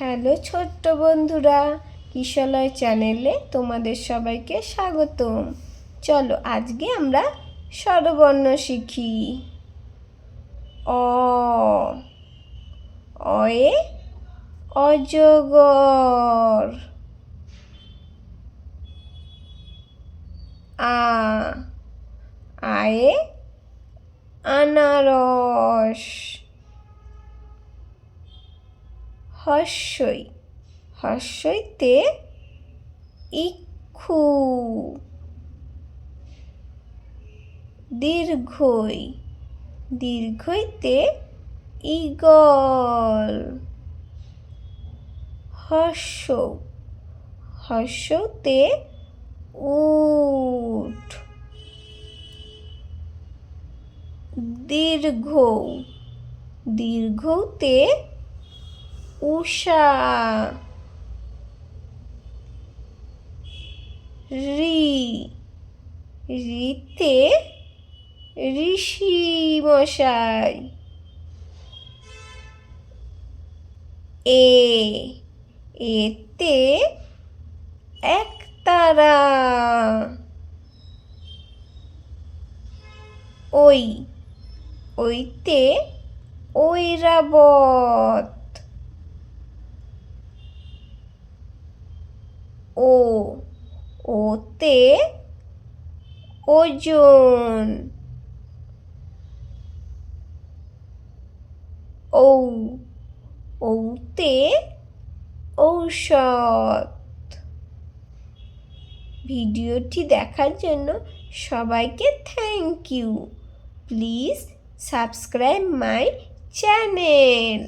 Hello ছোট্ট বন্ধুরা কিশলয় চ্যানেলে তোমাদের সবাইকে স্বাগতম। চলো আজকে আমরা স্বরবর্ণ শিখি। অ, অয়ে, অজগর, আ, আয়ে, আনারস। হর্ষই হর্ষইতে ইক্ষু। দীর্ঘই দীর্ঘইতে ইগল হর্ষ হর্ষতে উঠ। দীর্ঘ দীর্ঘতে উষা রি রিতে ঋষি মশাই এ এতে একতারা ওই ওইতে ঐরাবত ও, ওতে ওজন। ঔ ঔতে ঔষধ। ভিডিওটি দেখার জন্য সবাইকে thank you. Please subscribe my channel.